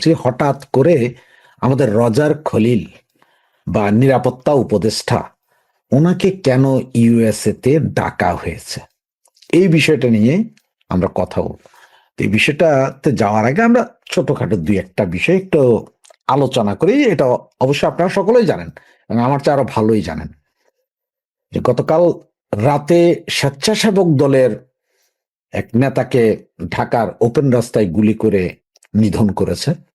যে হঠাৎ করে আমাদের রজার খলিল বা নিরাপত্তা উপদেষ্টা ওনাকে কেন ইউএসএ তে ডাকা হয়েছে? এই বিষয়টা নিয়ে আমরা কথা বলব। এই বিষয়টাতে যাওয়ার আগে আমরা ছোটখাটো দুই একটা বিষয় একটু আলোচনা করি। এটা অবশ্যই আপনারা সকলেই জানেন এবং আমার চেয়ে আরও ভালোই জানেন। যে গতকাল রাতে স্বেচ্ছাসেবক দলের এক নেতাকে ঢাকার ওপেন রাস্তায় গুলি করে নিধন করেছে।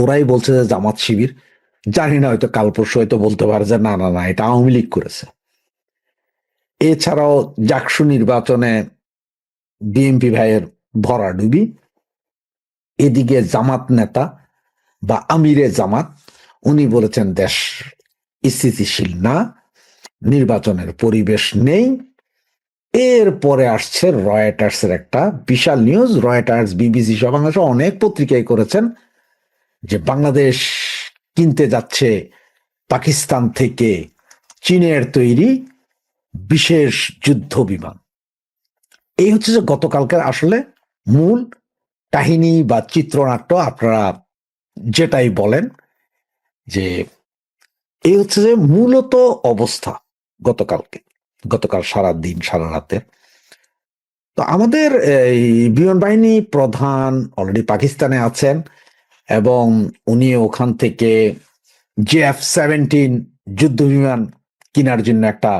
ওরাই বলছে যে জামাত শিবির, জানি না হয়তো কাল পরশু হয়তো বলতে পারে যে না না না, এটা আওয়ামী লীগ করেছে। এছাড়াও জাকসু নির্বাচনে বিএনপি ভাইয়ের ভরাডুবি এদিকে জামাত নেতা বা আমিরে জামাত, উনি বলেছেন দেশ স্থিতিশীল না, নির্বাচনের পরিবেশ নেই। এরপরে আসছে রয়টার্সের একটা বিশাল নিউজ রয়টার্স, বিবিসি বাংলাদেশে অনেক পত্রিকায় করেছেন। যে বাংলাদেশ কিনতে যাচ্ছে পাকিস্তান থেকে চীনের তৈরি বিশেষ যুদ্ধ বিমান। এই হচ্ছে যে গতকালকের আসলে মূল কাহিনী বা চিত্রনাট্য আপনারা যেটাই বলেন, যে এই হচ্ছে যে মূলত অবস্থা গতকালকে, গতকাল সারা দিন, সারা রাতে। তো আমাদের এই বিমান বাহিনী প্রধান অলরেডি পাকিস্তানে আছেন। এবং উনি ওখান থেকে জেএফ সেভেন্টিন যুদ্ধ বিমান কেনার জন্য একটা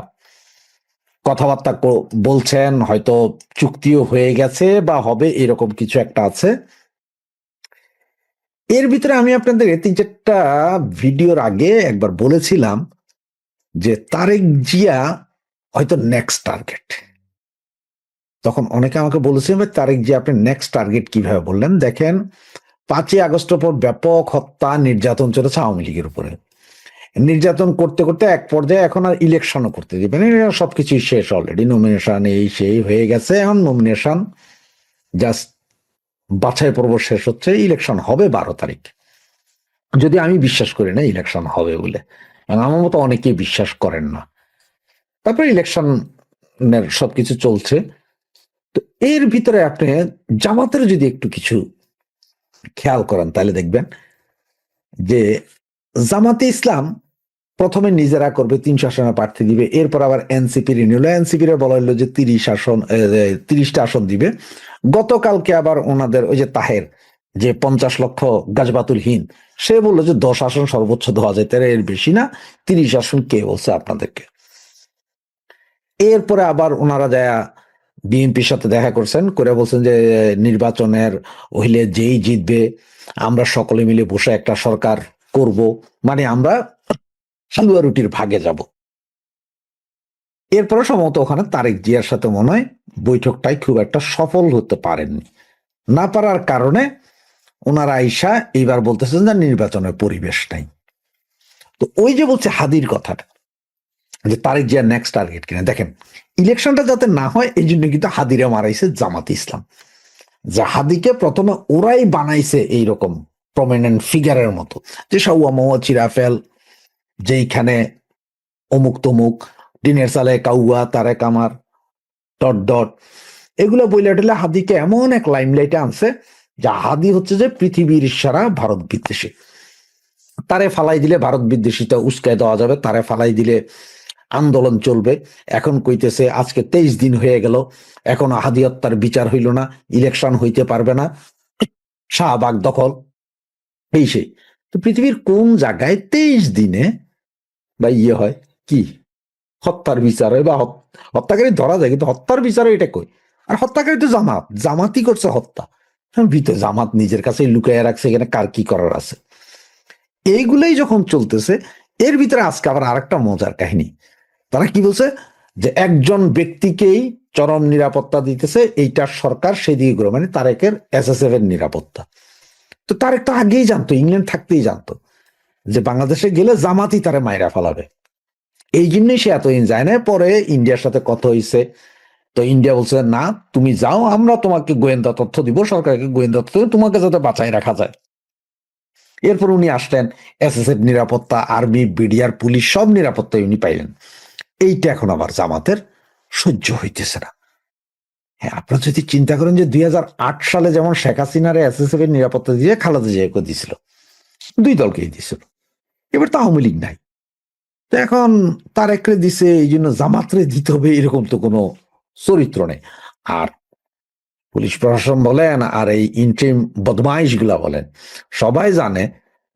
কথাবার্তা বলছেন হয়তো চুক্তিও হয়ে গেছে বা হবে এরকম কিছু একটা আছে। এর ভিতরে আমি আপনাদের তিন চারটা ভিডিওর আগে একবার বলেছিলাম যে তারেক জিয়া হয়তো নেক্সট টার্গেট তখন অনেকে আমাকে বলেছিলেন "ভাই, তারেক জিয়া আপনি নেক্সট টার্গেট কীভাবে বললেন? দেখেন পাঁচই আগস্টের পর ব্যাপক হত্যা, নির্যাতন চলেছে আওয়ামী লীগের উপরে। নির্যাতন করতে করতে এক পর্যায়ে এখন আর ইলেকশনও করতে দিবেন না। সবকিছুই শেষ অলরেডি নমিনেশন এই, সেই হয়ে গেছে। এখন নমিনেশন জাস্ট বাছাই পর্ব শেষ হচ্ছে। ইলেকশন হবে বারো তারিখ। যদি আমি বিশ্বাস করি না ইলেকশন হবে বলে। আমার মতো অনেকেই বিশ্বাস করেন না। তারপরে ইলেকশনের সবকিছু চলছে। তো এর ভিতরে আপনি জামাতের যদি একটু কিছু খেয়াল করেন, তাহলে দেখবেন যে জামাতে ইসলাম প্রথমে নিজেরা করবে তিনশো আসনে প্রার্থী দিবে, এরপর আবার এনসিপি রিনিউল এনসিপি রে বলা হলো যে তিরিশ আসন তিরিশটা আসন দিবে। গতকালকে আবার ওনাদের ওই যে তাহের, যে পঞ্চাশ লক্ষ গাছবাতুলহীন সে বলল যে দশ আসন সর্বোচ্চ দেওয়া যায় তার এর বেশি না, তিরিশ আসন কে বলছে আপনাদেরকে? এরপরে আবার ওনারা যায় বিএনপির সাথে দেখা করছেন, করে বলছেন যে, নির্বাচনের হইলে যেই জিতবে, আমরা সকলে মিলে বসে একটা সরকার করব। মানে আমরা হালুয়া রুটির ভাগে যাব। এরপরে সম্ভবত ওখানে তারেক জিয়ার সাথে মনে হয় বৈঠকটাই খুব একটা সফল হতে পারেননি। না পারার কারণে ওনারা আইসা এইবার বলতেছেন যে, নির্বাচনের পরিবেশ নাই। তো ওই যে বলছে হাদির কথাটা যে তারেক জিয়ার নেক্সট টার্গেট কিনা। দেখেন ইলেকশনটা যাতে না হয়, এই জন্য কিন্তু হাদিরে মারাইছে জামাত ইসলাম। যে হাদিকে প্রথমে ওরাই বানাইছে এইরকম প্রমিনেন্ট ফিগারের মতো। যে সাউয়া মৌয়া চিরাফেল, যেইখানে অমুক তমুক, দিনের সালে কাউয়া, তারেক আমার, ডট ডট, এগুলো বইলে টেলে হাদিকে এমন এক লাইমলাইটে আনছে, যা হাদি হচ্ছে যে পৃথিবীর সারা ভারত বিদ্বেষী। তারে ফালাই দিলে ভারত বিদ্বেষীটা উস্কায় দেওয়া যাবে, তারে ফালাই দিলে আন্দোলন চলবে। এখন কইতেছে, আজকে তেইশ দিন হয়ে গেল, এখন হাদি হত্যার বিচার হইল না, ইলেকশন হইতে পারবে না। শাহবাগ দখল, এই সেই। তো পৃথিবীর কোন জায়গায় তেইশ দিনে বা ইয়ে হয়? কি? হত্যার বিচার হয় বা হত্যাকারী ধরা যায়, কিন্তু হত্যার বিচার এটা কই? আর হত্যাকারী তো জামাত, জামাতই করছে হত্যা। ভিতরে জামাত নিজের কাছে লুকাইয়া রাখছে, এখানে কার কি করার আছে? এইগুলাই যখন চলতেছে, এর ভিতরে আজকে আবার আরেকটা মজার কাহিনী। তারা কি বলছে? যে একজন ব্যক্তিকেই চরম নিরাপত্তা দিতেছে, এইটা সরকার সেদিকে গুলো মানে তারেকের এসএসএফ এর নিরাপত্তা। তো তারেক তো আগেই জানতো, ইংল্যান্ড থাকতেই জানতো, যে বাংলাদেশে গেলে জামাতই তারে মাইরা ফেলাবে। এই জন্যই সে এতদিন যায় না পরে ইন্ডিয়ার সাথে কথা হয়েছে তো ইন্ডিয়া বলছে, না, তুমি যাও, আমরা তোমাকে গোয়েন্দা তথ্য দিব, সরকারকে গোয়েন্দা তথ্য তোমাকে যাতে বাঁচাই রাখা যায়। এরপর উনি আসলেন এসএসএফ নিরাপত্তা, আর্মি, বিডিআর, পুলিশ, সব নিরাপত্তা উনি পাইলেন। এইটা এখন আবার জামাতের সহ্য হইতেছে না। হ্যাঁ আপনারা যদি চিন্তা করেন যে দুই হাজার আট সালে যেমন শেখ হাসিনারে এসএসএফ এর নিরাপত্তা দিয়ে খালেদা জিয়াকে দিছিল, দুই দলকেই দিছিল, এবার তো আওয়ামী লীগ নাই। তো এখন তার একরে দিছে এই জন্য জামাতরে দিতে হবে, এরকম তো কোনো চরিত্র নেই। আর পুলিশ প্রশাসন বলেন, আর এই ইন্ট্রিম বদমাইশগুলা বলেন, সবাই জানে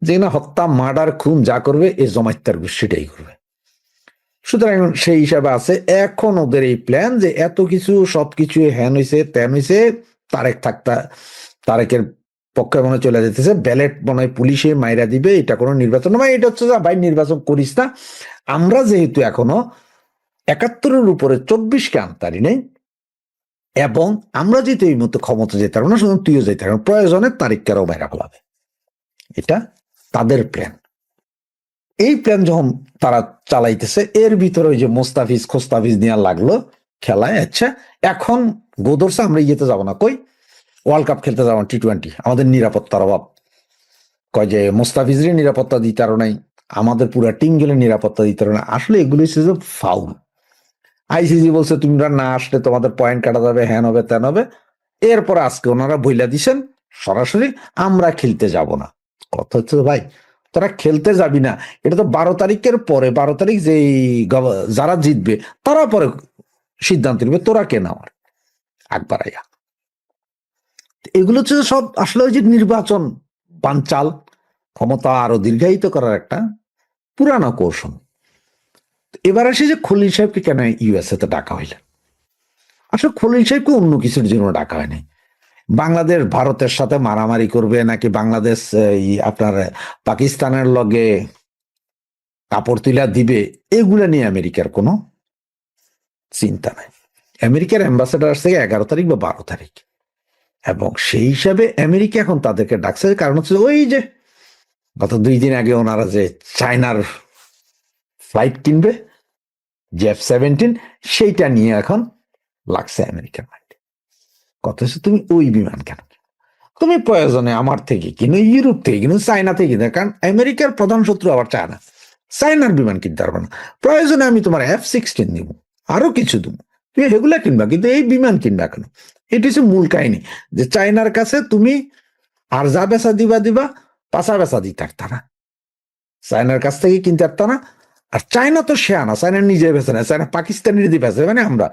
যে না হত্যা, মার্ডার, খুন যা করবে এই জমাইত্যার গোষ্ঠীটাই করবে। সুতরাং সেই হিসাবে আছে, এখন ওদের এই প্ল্যান যে এত কিছু, সবকিছু হ্যান হয়েছে ত্যান হয়েছে তারেক থাকতা, তারেকের পক্ষে মনে চলে যেতেছে ব্যালেট মনে হয় পুলিশে মাইরা দিবে, এটা কোনো নির্বাচন নয় এটা হচ্ছে ভাই নির্বাচন করিস না। আমরা যেহেতু এখনও একাত্তরের উপরে চব্বিশকে আনতারি নেই, এবং আমরা যেহেতু এই মতো ক্ষমতা যেতে পারব না শুধু তুইও যেতে পারব প্রয়োজনে তারিখকেও মেরা ফেলাবে। এটা তাদের প্ল্যান এই প্ল্যান যখন তারা চালাইতেছে, এর ভিতরে ওই যে মোস্তাফিজ, খোস্তাফিজ নেওয়া লাগল খেলায় আচ্ছা এখন গোদরসা আমরা ইয়েতে যাব না। কই? ওয়ার্ল্ড কাপ খেলতে যাব টি টোয়েন্টি আমাদের নিরাপত্তার অভাব। কয় যে মোস্তাফিজের নিরাপত্তা দিতে আরও নাই, আমাদের পুরো টিম গেলে নিরাপত্তা দিতে পারো না আসলে এগুলো হচ্ছে যে ফাউল আইসিসি বলছে, তোমরা না আসলে তোমাদের পয়েন্ট কাটা যাবে, হ্যান হবে, ত্যান হবে। এরপর আজকে ওনারা বইলা দিছেন, সরাসরি আমরা খেলতে যাব না। কথা হচ্ছে ভাই তোরা খেলতে যাবি না। এটা তো বারো তারিখের পরে, বারো তারিখ যে যারা জিতবে, তারা পরে সিদ্ধান্ত নেবে, তোরা কেন আমার? আইয়া এগুলো হচ্ছে সব আসলে ওই যে নির্বাচন পাঞ্চাল ক্ষমতা আরও দীর্ঘায়িত করার একটা পুরানো কৌশল। এবার আসে যে খলিল সাহেবকে কেন ইউএসএ তে ডাকা হইলেন আসলে খলিল সাহেবকে অন্য কিছুর জন্য ডাকা হয়নি। বাংলাদেশ ভারতের সাথে মারামারি করবে নাকি বাংলাদেশ আপনার পাকিস্তানের লগে কাপড় তুলা দিবে, এগুলা নিয়ে আমেরিকার কোনো চিন্তা নাই। আমেরিকার অ্যাম্বাসেডার থেকে এগারো তারিখ বা বারো তারিখ। এবং সেই হিসাবে আমেরিকা এখন তাদেরকে ডাকছে, কারণ হচ্ছে ওই যে গত দুই দিন আগে ওনারা যে চায়নার ফ্লাইট কিনবে জেফ সেভেন্টিন সেইটা নিয়ে এখন লাগছে আমেরিকার কথা হচ্ছে তুমি ওই বিমান কেন? তুমি প্রয়োজনে আমার থেকে কিনো, ইউরোপ থেকে কিনো, চায়না থেকে কিনো, কারণ আমেরিকার প্রধান শত্রু আবার চায়না। চায়নার বিমান কিনতে পারবে না। প্রয়োজনে আমি তোমার এফ সিক্সটিন দিব আরও কিছু দেবো। তুমি এগুলা কিনবা, কিন্তু এই বিমান কিনবা কেন? এটি হচ্ছে মূল কাহিনী, যে চায়নার কাছে তুমি আর যা বেচা দিবা দিবা পাশা বেচা দিতে পারতা না। চায়নার কাছ থেকে কিনতে পারতা না। আর চায়না তো সে আনা চায়না নিজে বেছে না চায়না পাকিস্তানের দিয়ে বেছে মানে আমরা।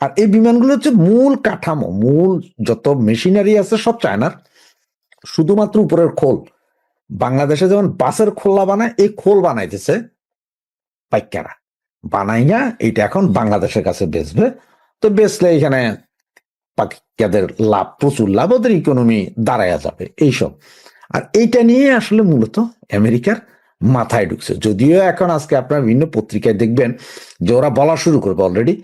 আর এই বিমানগুলো হচ্ছে মূল কাঠামো, মূল যত মেশিনারি আছে সব চায়নার। শুধুমাত্র উপরের খোল। বাংলাদেশে যেমন বাসের খোলা বানায়, এই খোল বানাইতেছে পাইকারা বানাইয়া এইটা এখন বাংলাদেশের কাছে বেচবে। তো বেচলে এখানে পাকিস্তানের লাভ, প্রচুর লাভ, ওদের ইকোনমি দাঁড়ায়া যাবে, এইসব। আর এইটা নিয়ে আসলে মূলত আমেরিকার মাথায় ঢুকছে। যদিও এখন আজকে আপনার বিভিন্ন পত্রিকায় দেখবেন যে ওরা বলা শুরু করবে অলরেডি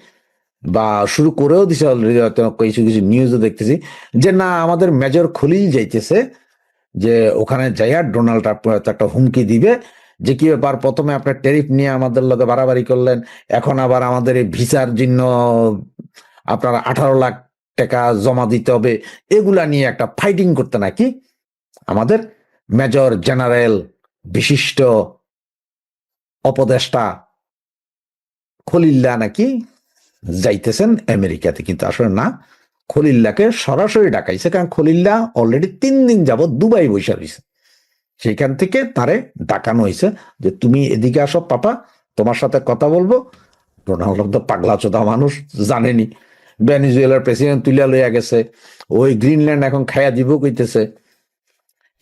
বা শুরু করেও দিছে অলরেডি কিছু কিছু নিউজও দেখতেছি যে না, আমাদের মেজর খলিল যাইতেছে যে ওখানে যাইয়া ডোনাল্ড ট্রাম্প একটা হুমকি দিবে যে কি ব্যাপার, প্রথমে আপনার ট্যারিফ নিয়ে আমাদের লগে বাড়াবাড়ি করলেন, এখন আবার আমাদের এই ভিসার জন্য আপনার আঠারো লাখ টাকা জমা দিতে হবে, এগুলা নিয়ে একটা ফাইটিং করতে নাকি? আমাদের মেজর জেনারেল বিশিষ্ট, অপদেষ্টা, খলিল্লা নাকি? যাইতেছেন আমেরিকাতে, কিন্তু আসলে না, খলিল্লাকে সরাসরি ডাকাইছে, কারণ খলিল্লা অলরেডি তিন দিন যাবৎ দুবাই বৈশা রয়েছে। সেখান থেকে তারে ডাকানো হয়েছে যে, তুমি এদিকে আসো পাপা, তোমার সাথে কথা বলব। ডোনাল্ড তো পাগলা চোদা মানুষ, জানেনি। ভেনিজুয়েলার প্রেসিডেন্ট তুলিয়া লইয়া গেছে, ওই গ্রিনল্যান্ড এখন খায়া দিব কইতেছে।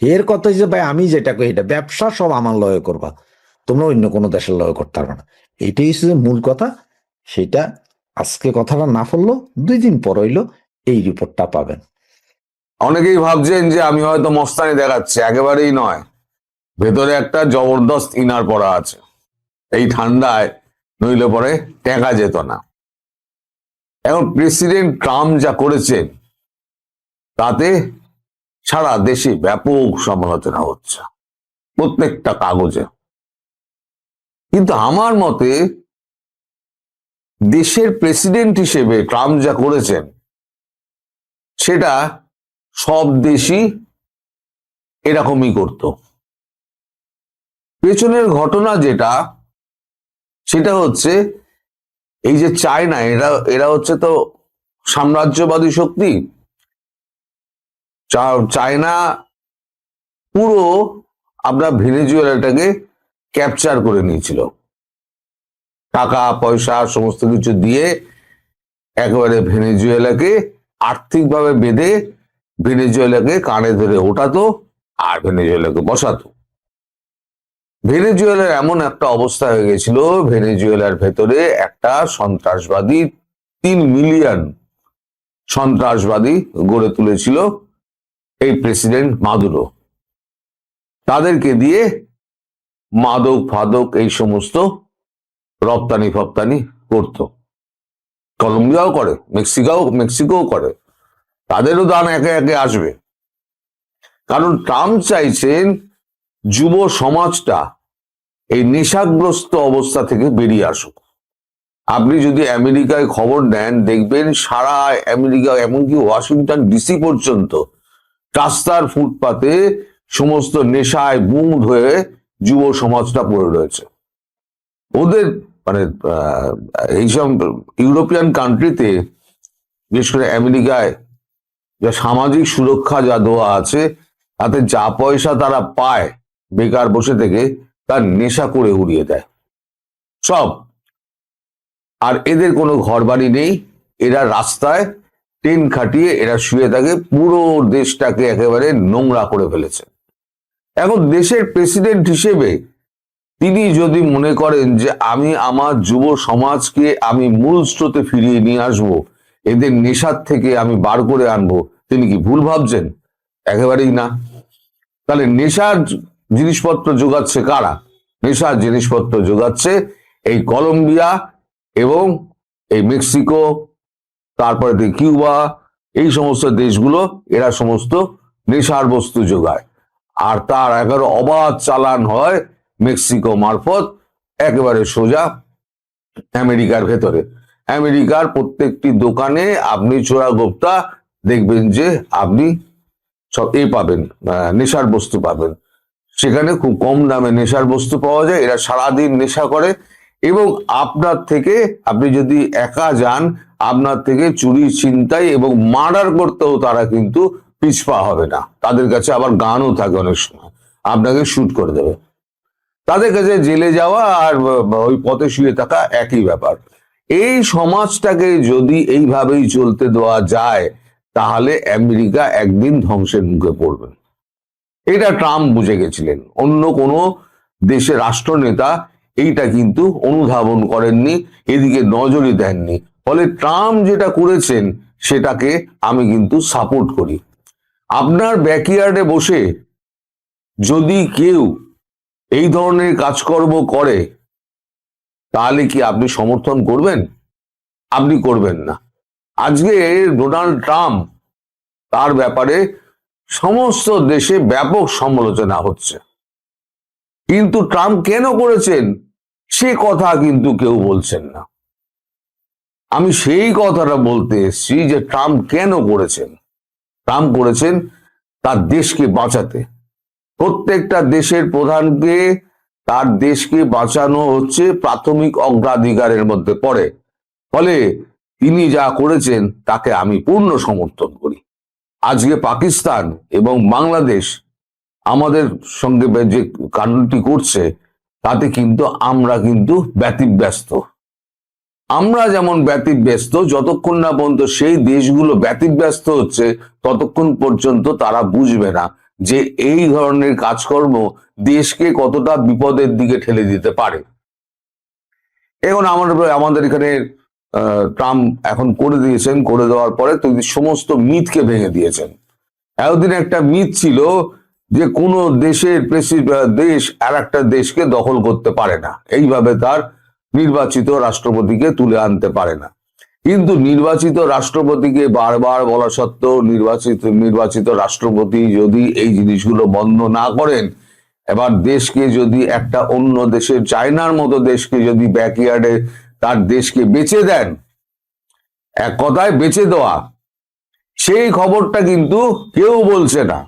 এর কথা হচ্ছে ভাই, আমি যেটা কই, এটা ব্যবসা সব আমার লয় করবা, তোমরা অন্য কোনো দেশের লয় করতে পারবে না। এইটাই হচ্ছে মূল কথা সেটা আজকে কথাটা না ফেলল, দুই দিন পর হইল এই রিপোর্টটা পাবেন। অনেকেই ভাবছেন যে আমি হয়তো মস্তানি দেখাচ্ছি, একেবারেই নয়। ভেতরে একটা জবরদস্ত ইনার পড়া আছে। এই ঠান্ডায় নইলে পরে টেকা যেত না। এখন প্রেসিডেন্ট ট্রাম্প যা করেছেন, তাতে সারা দেশে ব্যাপক সমালোচনা হচ্ছে, প্রত্যেকটা কাগজে। কিন্তু আমার মতে দেশের প্রেসিডেন্ট হিসেবে ট্রাম্প যা করেছেন, সেটা সব দেশই এরকমই করত। পেছনের ঘটনা যেটা, সেটা হচ্ছে এই যে চায়না, এরা এরা হচ্ছে তো সাম্রাজ্যবাদী শক্তি। চায়না পুরো আপনার ভেনেজুয়েলাটাকে ক্যাপচার করে নিয়েছিল। টাকা, পয়সা, সমস্ত কিছু দিয়ে একেবারে ভেনেজুয়েলাকে আর্থিকভাবে বেঁধে ভেনেজুয়েলাকে কানে ধরে ওঠাতো আর ভেনেজুয়েলাকে বসাতো। ভেনেজুয়েলার এমন একটা অবস্থা হয়ে গেছিল, ভেনেজুয়েলার ভেতরে একটা সন্ত্রাসবাদী তিন মিলিয়ন সন্ত্রাসবাদী গড়ে তুলেছিল এই প্রেসিডেন্ট মাদুরো। তাদেরকে দিয়ে মাদক ফাদক এই সমস্ত রপ্তানি ফপ্তানি করত। কলম্বিয়াও করে, মেক্সিকাও, মেক্সিকোও করে। তাদেরও দান একে একে আসবে। কারণ ট্রাম্প চাইছেন যুব সমাজটা এই নেশাগ্রস্ত অবস্থা থেকে বেরিয়ে আসুক। আপনি যদি আমেরিকায় খবর নেন, দেখবেন সারা আমেরিকা, এমনকি ওয়াশিংটন ডিসি পর্যন্ত রাস্তার ফুটপাতে সমস্ত নেশায় বুঁদ হয়ে যুব সমাজটা পড়ে রয়েছে। ওদের মানে এইসব ইউরোপিয়ান কান্ট্রিতে, বিশেষ করে আমেরিকায়, যা সামাজিক সুরক্ষা যা দেওয়া আছে, তাতে যা পয়সা তারা পায় বেকার বসে থেকে, তার নেশা করে উড়িয়ে দেয়। সব। আর এদের কোনো ঘর বাড়ি নেই। এরা রাস্তায় ট্রেন খাটিয়ে এরা শুয়ে থাকে, পুরো দেশটাকে একেবারে নোংরা করে ফেলেছে। এখন দেশের প্রেসিডেন্ট হিসেবে তিনি যদি মনে করেন যে আমি আমার যুব সমাজকে আমি মূল স্রোতে ফিরিয়ে নিয়ে আসব, এদের নেশার থেকে আমি বার করে আনব, তিনি কি ভুল ভাবছেন? একেবারেই না। তাহলে নেশার জিনিসপত্র যোগাচ্ছে কারা? নেশার জিনিসপত্র যোগাচ্ছে এই কলম্বিয়া এবং এই মেক্সিকো, তারপরে কিউবা, এই সমস্ত দেশগুলো, এরা সমস্ত নেশার বস্তু যোগায়। আর তার একেবারে অবাধ চালান হয় মেক্সিকো মারফত একেবারে সোজা আমেরিকার ভেতরে। আমেরিকার প্রত্যেকটি দোকানে আপনি চোরা গোপ্তা দেখবেন যে আপনি সব এ পাবেন নেশার বস্তু পাবেন। সেখানে খুব কম দামে নেশার বস্তু পাওয়া যায়, এরা সারাদিন নেশা করে এবং আপনার থেকে আপনি যদি একা যান, আপনার থেকে চুরি, ছিনতাই এবং মার্ডার করতেও তারা কিন্তু পিছপা হবে না। তাদের কাছে আবার গানও থাকে অনেক সময়। আপনাকে শুট করে দেবে। তাদের কাছে জেলে যাওয়া আর ওই পথে শুয়ে থাকা একই ব্যাপার। এই সমাজটাকে যদি এইভাবেই চলতে দেওয়া যায়, তাহলে আমেরিকা একদিন ধ্বংসের মুখে পড়বে। এটা ট্রাম্প বুঝে গেছিলেন। অন্য কোনো দেশের রাষ্ট্রনেতা এইটা কিন্তু অনুধাবন করেননি, এদিকে নজরই দেননি। ফলে ট্রাম্প যেটা করেছেন, সেটাকে আমি কিন্তু সাপোর্ট করি। আপনার ব্যাকইয়ার্ডে বসে যদি কেউ এই ধরনের কাজকর্ম করে, তাহলে কি আপনি সমর্থন করবেন? আপনি করবেন না। আজকে ডোনাল্ড ট্রাম্প তার ব্যাপারে সমস্ত দেশে ব্যাপক সমালোচনা হচ্ছে। কিন্তু ট্রাম্প কেন করেছেন, সে কথা কিন্তু কেউ বলছেন না। আমি সেই কথাটা বলতে এসেছি যে ট্রাম্প কেন করেছেন? ট্রাম্প করেছেন তার দেশকে বাঁচাতে। প্রত্যেকটা দেশের প্রধানকে তার দেশকে বাঁচানো হচ্ছে প্রাথমিক অগ্রাধিকারের মধ্যে পড়ে। ফলে তিনি যা করেছেন, তাকে আমি পূর্ণ সমর্থন করি। আজকে পাকিস্তান এবং বাংলাদেশ আমাদের সঙ্গে যে কাণ্ডটি করছে, তাতে কিন্তু আমরা কিন্তু ব্যতিব্যস্ত। আমরা যেমন ব্যতিব্যস্ত, যতক্ষণ না পর্যন্ত সেই দেশগুলো ব্যতিব্যস্ত হচ্ছে, ততক্ষণ পর্যন্ত তারা বুঝবে না যে এই ধরনের কাজকর্ম দেশকে কতটা বিপদের দিকে ঠেলে দিতে পারে। এখন আমাদের আমাদের এখানে ট্রাম্প এখন করে দিয়েছেন, করে দেওয়ার পরে তিনি সমস্ত মিথকে ভেঙে দিয়েছেন। এতদিন একটা মিথ ছিল যে কোন দেশের দেশ আর একটা দেশকে দখল করতে পারে না। এইভাবে তার নির্বাচিত রাষ্ট্রপতিকে তুলে আনতে পারে না। কিন্তু নির্বাচিত রাষ্ট্রপতিকে বারবার বলা সত্ত্বেও নির্বাচিত নির্বাচিত রাষ্ট্রপতি যদি এই জিনিসগুলো বন্ধ না করেন, এবার দেশকে যদি একটা অন্য দেশের চায়নার মতো দেশকে যদি ব্যাকইয়ার্ডে তার দেশকে বেচে দেন, এক কথায় বেচে দেওয়া, সেই খবরটা কিন্তু কেউ বলছে না।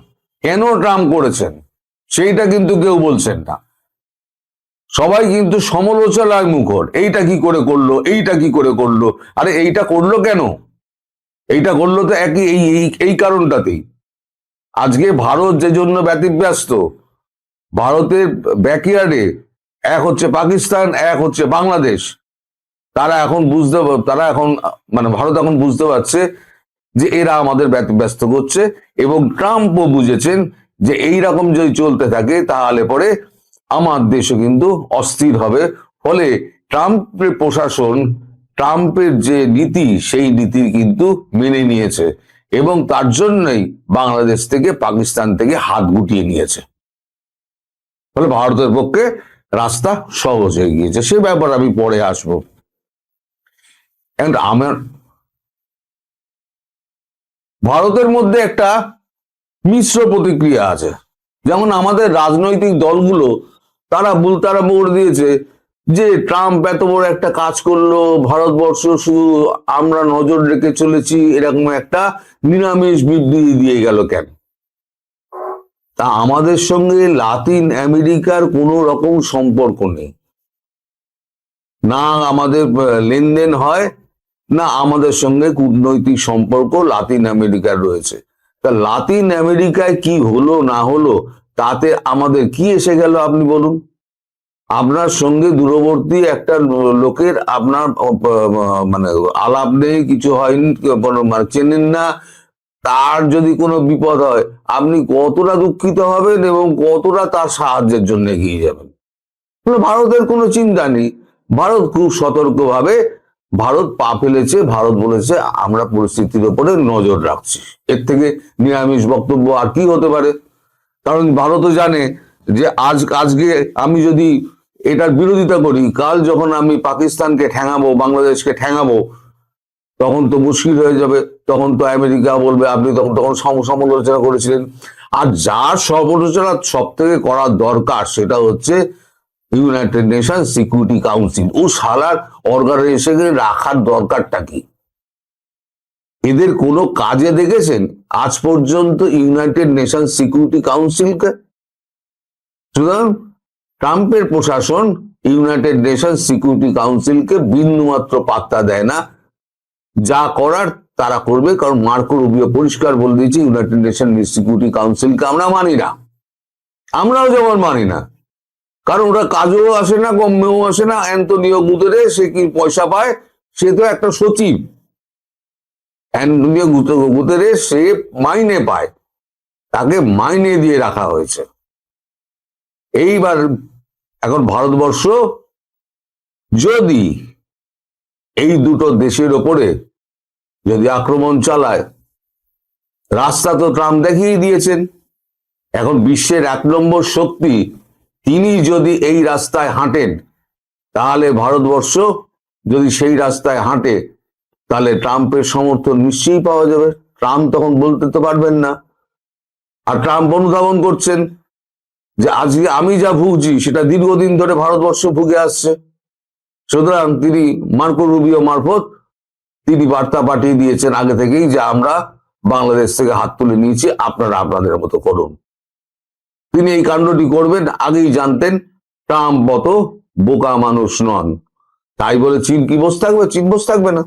কেন ট্রাম্প করেছেন? সেইটা কিন্তু কেউ বলছেন না। সবাই কিন্তু সমালোচনায় মুখর। এইটা কি করে করল? এইটা কি করে করল? আরে এইটা করল কেন? এইটা করল তো একই, এই, এই- কারণটাতেই। আজকে ভারত যে জন্য ব্যতিব্যস্ত, ভারতের ব্যাকইয়ার্ডে এক হচ্ছে পাকিস্তান, এক হচ্ছে বাংলাদেশ। তারা এখন বুঝতে তারা এখন মানে ভারত এখন বুঝতে পারছে যে এরা আমাদের ব্যত- ব্যস্ত করছে এবং ট্রাম্পও বুঝেছেন যে এই রকম যদি চলতে থাকে তাহলে পরে আমার দেশও কিন্তু অস্থির হবে। ফলে ট্রাম্পের প্রশাসন, ট্রাম্পের যে নীতি, সেই নীতি কিন্তু মেনে নিয়েছে এবং তার জন্যই বাংলাদেশ থেকে, পাকিস্তান থেকে হাত গুটিয়ে নিয়েছে। ফলে ভারতের পক্ষে রাস্তা সহজ হয়ে গিয়েছে। সে ব্যাপার আমি পরে আসব। আমার ভারতের মধ্যে একটা মিশ্র প্রতিক্রিয়া আছে। যেমন আমাদের রাজনৈতিক দলগুলো তারা তারা বলে দিয়েছে যে ট্রাম্প এত বড় একটা কাজ করল, ভারতবর্ষ শুধু আমরা নজর রেখে চলেছি, এরকম একটা নিরামিষ বিবৃতি দিয়ে গেল কেন? তা আমাদের সঙ্গে লাতিন আমেরিকার কোনো রকম সম্পর্ক নেই। না আমাদের লেনদেন হয়, না আমাদের সঙ্গে কূটনৈতিক সম্পর্ক লাতিন আমেরিকার রয়েছে। তা লাতিন আমেরিকায় কি হলো, না হলো তাতে আমাদের কি এসে গেল আপনি বলুন? আপনার সঙ্গে দূরবর্তী একটা লোকের আপনার মানে আলাপ নেই, কিছু হয়নি মানে চেনেন না, তার যদি কোনো বিপদ হয়, আপনি কতটা দুঃখিত হবেন এবং কতটা তার সাহায্যের জন্য এগিয়ে যাবেন? ভারতের কোনো চিন্তা নেই। ভারত খুব সতর্কভাবে, ভারত পা ফেলেছে, ভারত বলেছে, আমরা পরিস্থিতির ওপরে নজর রাখছি। এর থেকে নিরামিষ বক্তব্য আর কি হতে পারে? কারণ ভারতও জানে যে আজ, আজকে আমি যদি এটার বিরোধিতা করি, কাল যখন আমি পাকিস্তানকে ঠ্যাঙাবো বাংলাদেশকে ঠ্যাঙাবো তখন তো মুশকিল হয়ে যাবে, তখন তো আমেরিকা বলবে, আপনি তখন তখন সম- সমালোচনা করেছিলেন। আর যার সমালোচনা সব থেকে করার দরকার, সেটা হচ্ছে ইউনাইটেড নেশন সিকিউরিটি কাউন্সিল ও সালার অর্গানাইজেশনে রাখার দরকারটা কি? এদের কোনো কাজে দেখেছেন? আজ পর্যন্ত ইউনাইটেড নেশন সিকিউরিটি কাউন্সিলকে সুতরাং ট্রাম্পের প্রশাসন ইউনাইটেড নেশন সিকিউরিটি কাউন্সিলকে বিন্দুমাত্র পাত্তা দেয় না। যা করার তারা করবে, কারণ মার্কো রুবিও পরিষ্কার বলে দিয়েছে ইউনাইটেড নেশন সিকিউরিটি কাউন্সিলকে আমরা মানি না। আমরাও যেমন মানি না। কারণ ওরা কাজেও আসে না কমেও আসে না। অ্যান্টনিও গুতেরে সে কি পয়সা পায়? সে তো একটা সচিব। অ্যান্টনিও গুতেরে সে মাইনে পায়? তাকে মাইনে দিয়ে রাখা হয়েছে। এইবার এখন ভারতবর্ষ, যদি এই দুটো দেশের ওপরে যদি আক্রমণ চালায়, রাস্তা তো ট্রাম্প দেখিয়ে দিয়েছেন। এখন বিশ্বের এক নম্বর শক্তি, তিনি যদি এই রাস্তায় হাঁটেন, তাহলে ভারতবর্ষ যদি সেই রাস্তায় হাঁটে তাহলে ট্রাম্পের সমর্থন নিশ্চয়ই পাওয়া যাবে। ট্রাম্প তখন বলতে তো পারবেন না। আর ট্রাম্প অনুধাবন করছেন যে আজকে আমি যা ভুগছি, সেটা দীর্ঘদিন ধরে ভারতবর্ষ ভুগে আসছে। সুতরাং তিনি মার্কো রুবিও মারফত তিনি বার্তা পাঠিয়ে দিয়েছেন আগে থেকেই যে আমরা বাংলাদেশ থেকে হাত তুলে নিয়েছি, আপনারা আপনাদের মতো করুন। তিনি এই কাণ্ডটি করবেন, আগেই জানতেন ট্রাম্প মতো বোকা মানুষ নন। তাই বলে চীন কি বসে থাকবে? চীন বসে থাকবে না।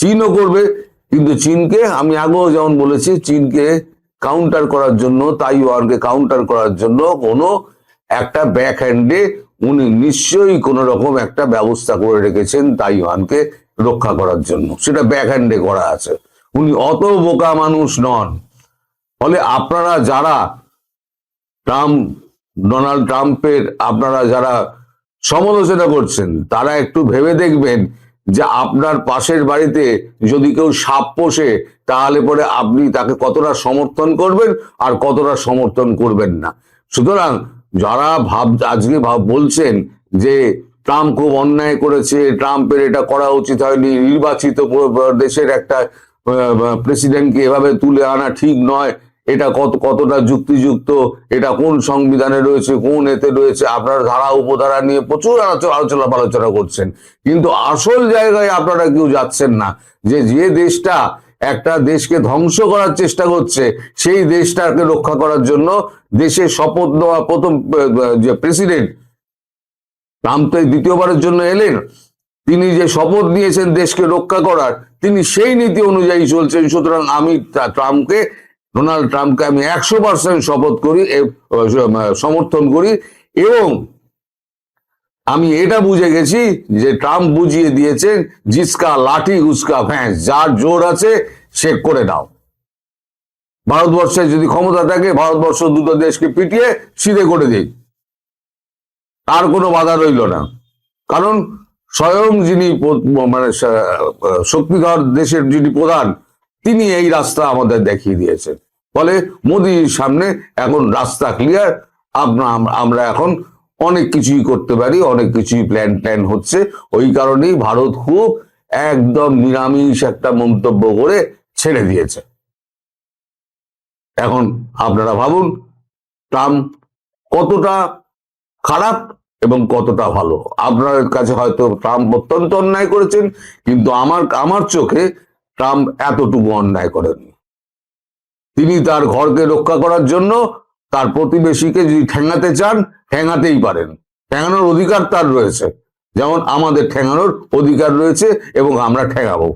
চীনও করবে, কিন্তু চীনকে আমি আগেও যেমন বলেছি, চীনকে কাউন্টার করার জন্য, তাইওয়ানকে কাউন্টার করার জন্য কোনো একটা ব্যাক হ্যান্ডে উনি নিশ্চয়ই কোনো রকম একটা ব্যবস্থা করে রেখেছেন তাইওয়ানকে রক্ষা করার জন্য। সেটা ব্যাক হ্যান্ডে করা আছে। উনি অত বোকা মানুষ নন। ফলে আপনারা যারা ট্রাম্প, ডোনাল্ড ট্রাম্পের, আপনারা যারা সমালোচনা করছেন, তারা একটু ভেবে দেখবেন যে আপনার পাশের বাড়িতে যদি কেউ সাপ পোষে, তাহলে পরে আপনি তাকে কতটা সমর্থন করবেন আর কতটা সমর্থন করবেন না। সুতরাং যারা ভাব, আজকে ভাব বলছেন যে ট্রাম্প খুব অন্যায় করেছে, ট্রাম্পের এটা করা উচিত হয়নি, নির্বাচিত দেশের একটা প্রেসিডেন্টকে এভাবে তুলে আনা ঠিক নয় এটা কত, কতটা যুক্তিযুক্ত, এটা কোন সংবিধানে রয়েছে, কোন এতে রয়েছে, আপনারা ধারা, উপধারা নিয়ে প্রচুর আলোচ- আলোচনা আলোচনা করছেন। কিন্তু আসল জায়গায় আপনারা কেউ যাচ্ছেন না। যে যে দেশটা একটা দেশকে ধ্বংস করার চেষ্টা করছে, সেই দেশটাকে রক্ষা করার জন্য দেশের শপথ নেওয়া প্রথম, যে প্রেসিডেন্ট ট্রাম্প তো দ্বিতীয়বারের জন্য এলেন। তিনি যে শপথ নিয়েছেন দেশকে রক্ষা করার, তিনি সেই নীতি অনুযায়ী চলছেন। সুতরাং আমি ট্রাম্পকে ডোনাল্ড ট্রাম্পকে আমি একশো পার্সেন্ট শপথ করি সমর্থন করি এবং আমি এটা বুঝে গেছি যে ট্রাম্প বুঝিয়ে দিয়েছেন, জিসকা লাঠি উসকা ভ্যাঁস যার জোর আছে সে করে দাও ভারতবর্ষে যদি ক্ষমতা থাকে, ভারতবর্ষ দুটো দেশকে পিটিয়ে সিধে করে দিই আর কোনো বাধা রইল না। কারণ স্বয়ং যিনি মানে শক্তিধর দেশের যিনি প্রধান তিনি এই রাস্তা আমাদের দেখিয়ে দিয়েছেন। ফলে মোদির সামনে এখন রাস্তা ক্লিয়ার আমরা আমরা এখন অনেক কিছুই করতে পারি, অনেক কিছুই প্ল্যান প্ল্যান হচ্ছে। ওই কারণেই ভারত খুব একদম নিরামিষ একটা মন্তব্য করে ছেড়ে দিয়েছে। এখন আপনারা ভাবুন, ট্রাম্প কতটা খারাপ এবং কতটা ভালো। আপনার কাছে হয়তো ট্রাম্প অত্যন্ত অন্যায় করেছেন, কিন্তু আমার আমার চোখে ট্রাম্প এতটুকু অন্যায় করেননি। তিনি তার ঘরকে রক্ষা করার জন্য তার প্রতিবেশীকে যদি ঠেঙাতে চান, ঠেঙাতেই পারেন। ঠেঙানোর অধিকার তার রয়েছে। যেমন আমাদের ঠেঙানোর অধিকার রয়েছে এবং আমরা ঠেঙাবো।